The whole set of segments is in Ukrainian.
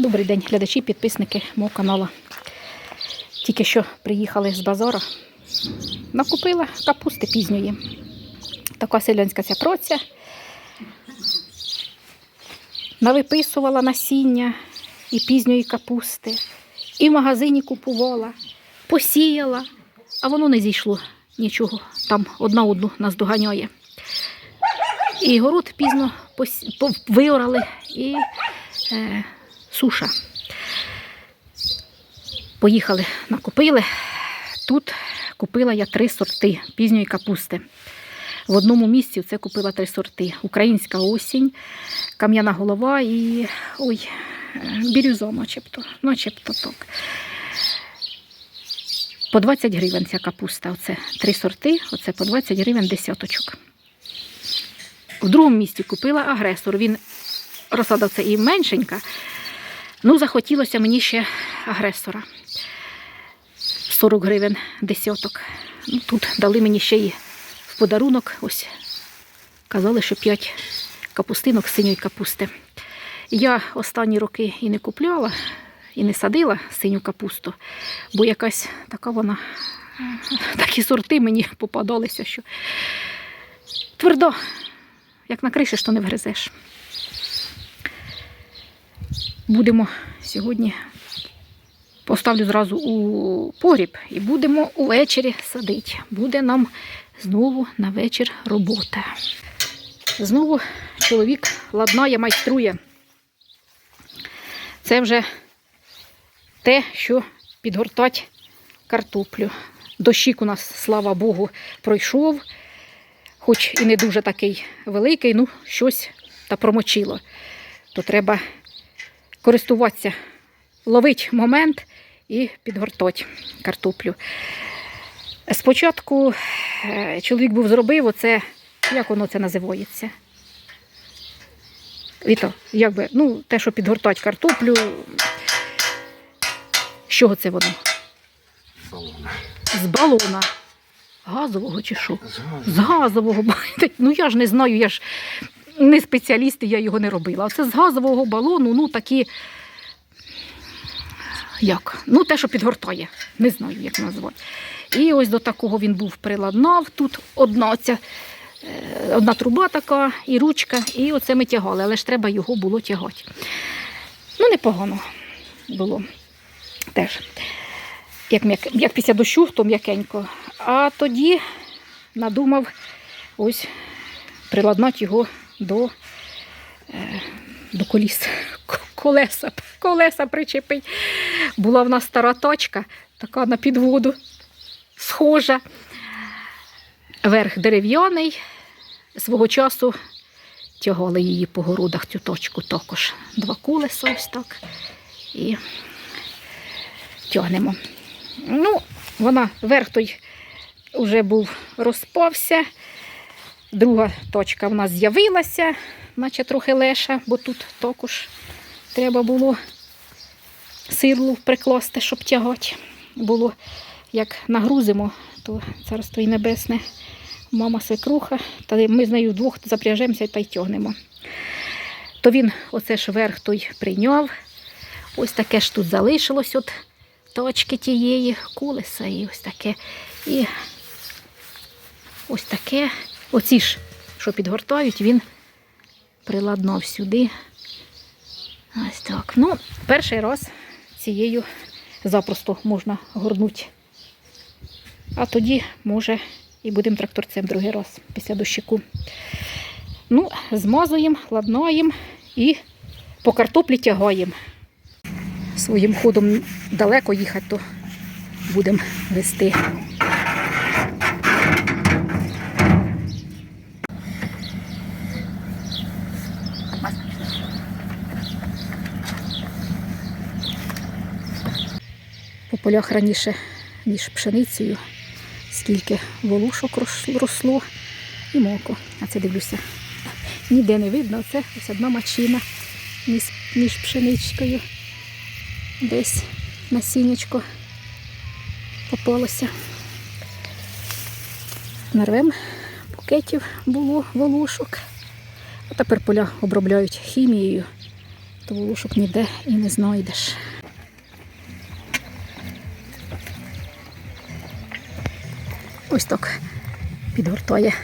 Добрий день, глядачі, підписники мого каналу. Тільки що приїхали з базара. Накупила капусти пізньої. Така селянська ця проця. Навиписувала насіння і пізньої капусти. І в магазині купувала, посіяла, а воно не зійшло нічого. Там одна одну нас доганяє. І город пізно пос- виорали і е, суша. Поїхали, накупили. Тут купила я три сорти пізньої капусти. В одному місці це купила три сорти: українська осінь, кам'яна голова і ой, бірюза, начебто, начебто так. По 20 гривень ця капуста. Оце три сорти, оце по 20 гривень десяточок. В другому місці купила агресор. Він розсада і меншенька. Ну, захотілося мені ще агресора. 40 гривень десяток. Ну, тут дали мені ще і в подарунок. Ось казали, що 5 капустинок синьої капусти. Я останні роки і не купляла, і не садила синю капусту, бо якась така вона, такі сорти мені попадалися, що твердо, як накришиш, то не вгризеш. Будемо сьогодні поставлю зразу у погріб і будемо увечері садити. Буде нам знову на вечір робота. Знову чоловік ладнає, майструє. Це вже те, що підгортать картоплю. Дощик у нас, слава Богу, пройшов, хоч і не дуже такий великий, ну щось та промочило. То треба користуватися, ловити момент і підгортати картоплю. Спочатку е, чоловік був зробив оце, як воно це називається? Віто, як би, ну, те, що підгортати картоплю. З чого це воно? Салона. З балона. Газового чи що? З газу. З газового. Ну я ж не знаю, я ж не спеціаліст, і я його не робила. Це з газового балону, ну такі. Як? Ну, те, що підгортає. Не знаю, як назвати. І ось до такого він був приладнав. Тут одна ця, е, одна труба така, і ручка, і оце ми тягали, але ж треба його було тягати. Ну, непогано було теж. Як, як після дощу, то м'якенько. А тоді надумав ось приладнати його до, е, до коліс. Колеса, колеса причепить. Була в нас стара тачка, така на підводу, схожа. Верх дерев'яний. Свого часу тягали її по городах цю точку також. Два колеса ось так. І тягнемо. Ну, вона верх той вже був розпався. Друга точка в нас з'явилася, наче трохи леша, бо тут також треба було сирлу прикласти, щоб тягати. Було, як нагрузимо, то царство і небесне, мама свекруха, та ми з нею вдвох запряжемося та й тягнемо. То він оце ж верх той прийняв. Ось таке ж тут залишилось от точки тієї колеса і ось таке. І ось таке. Оці ж, що підгортають, він приладнав сюди. Ось так. Ну, перший раз цією запросто можна горнути. А тоді, може, і будемо тракторцем другий раз після дощику. Ну, змазуємо, ладнаємо і по картоплі тягаємо. Своїм ходом далеко їхати, то будемо вести. По полях раніше між пшеницею, скільки волушок росло і моко. А це дивлюся. Ніде не видно, це ось одна мачина між, пшеничкою. Десь насіннячко попалося. Нарвем букетів було волушок. А тепер поля обробляють хімією, то волошок ніде і не знайдеш. Ось так підгортає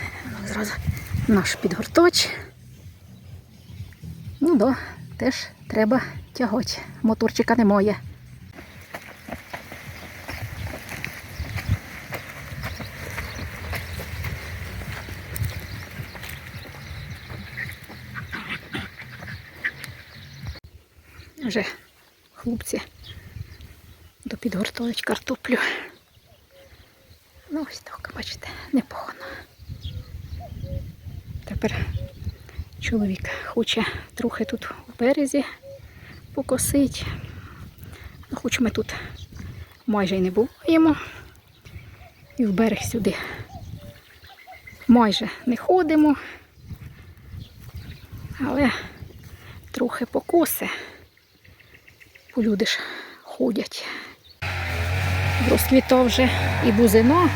зразу наш підгортач. Ну да, теж треба тягати. Моторчика немає. Вже хлопці допідгортують картоплю. Ось так, бачите, непогано. Тепер чоловік хоче трохи тут у березі покосити. Ну, хоч ми тут майже й не буваємо. І в берег сюди майже не ходимо. Але трохи покоси. Бо люди ж ходять. Розквітав вже і бузино.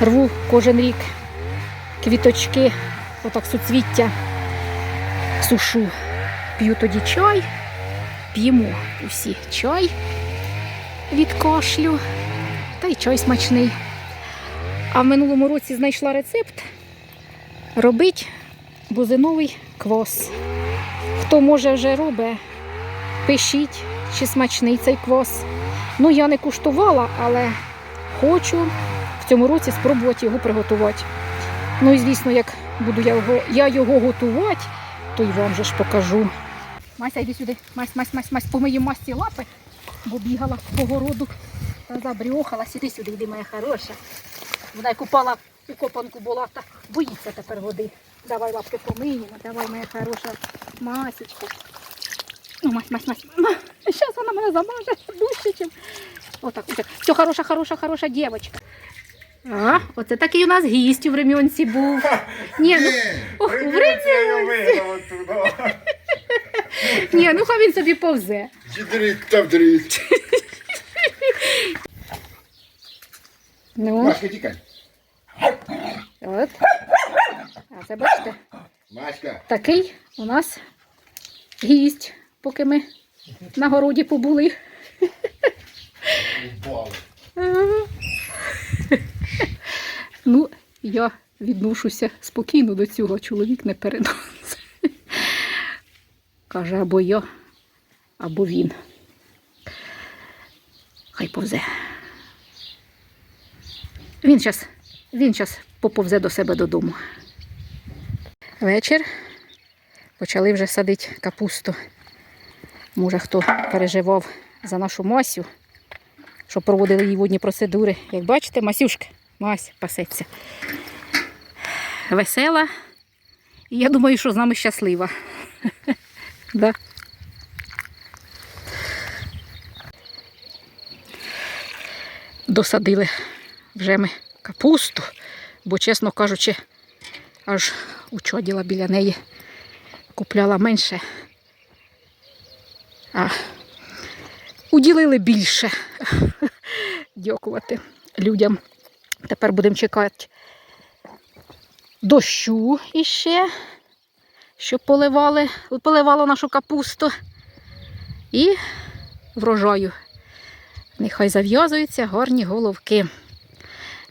Рву кожен рік квіточки, отак суцвіття сушу. П'ю тоді чай, п'ємо усі чай від кашлю, та й чай смачний. А в минулому році знайшла рецепт робити бузиновий квас. Хто може вже робить, пишіть, чи смачний цей квас. Ну, я не куштувала, але хочу цьому році спробувати його приготувати. Ну і звісно, як буду я його, я його готувати, то й вам же ж покажу. Мася, йди сюди. Мась, мась, мась, мась, помию масці лапи, бо бігала по городу та забрьохалась. Іди сюди, йди, моя хороша. Вона й купала у копанку була, та боїться тепер води. Давай лапки помиємо, давай, моя хороша масечка. Ну, мась, мась, мась. Зараз вона мене замаже дужче. Отак, отак. Все, хороша, хороша, хороша дівчинка. А, оце такий у нас гість у Временці був. Ні, ну, ох, в Временці. Ні, ну хай він собі повзе. Дріть та вдріть. Ну, Машка, тікай. от. А це бачите, Машка. такий у нас гість, поки ми на городі побули. Упала. Ага. Ну, я відношуся спокійно до цього, чоловік не переносить. Каже, або я, або він. Хай повзе. Він зараз він поповзе до себе додому. Вечір. Почали вже садити капусту. Може, хто переживав за нашу Масю що проводили її водні процедури. Як бачите, Масюшка, Мась пасеться. Весела. І я думаю, що з нами щаслива. да. Досадили вже ми капусту, бо, чесно кажучи, аж учоділа біля неї, купляла менше. А уділили більше. Дякувати людям. Тепер будемо чекати дощу іще, щоб поливали, поливало нашу капусту. І врожаю. Нехай зав'язуються гарні головки.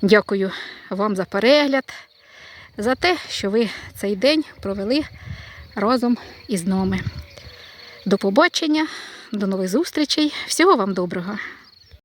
Дякую вам за перегляд, за те, що ви цей день провели разом із нами. До побачення, до нових зустрічей. Всього вам доброго!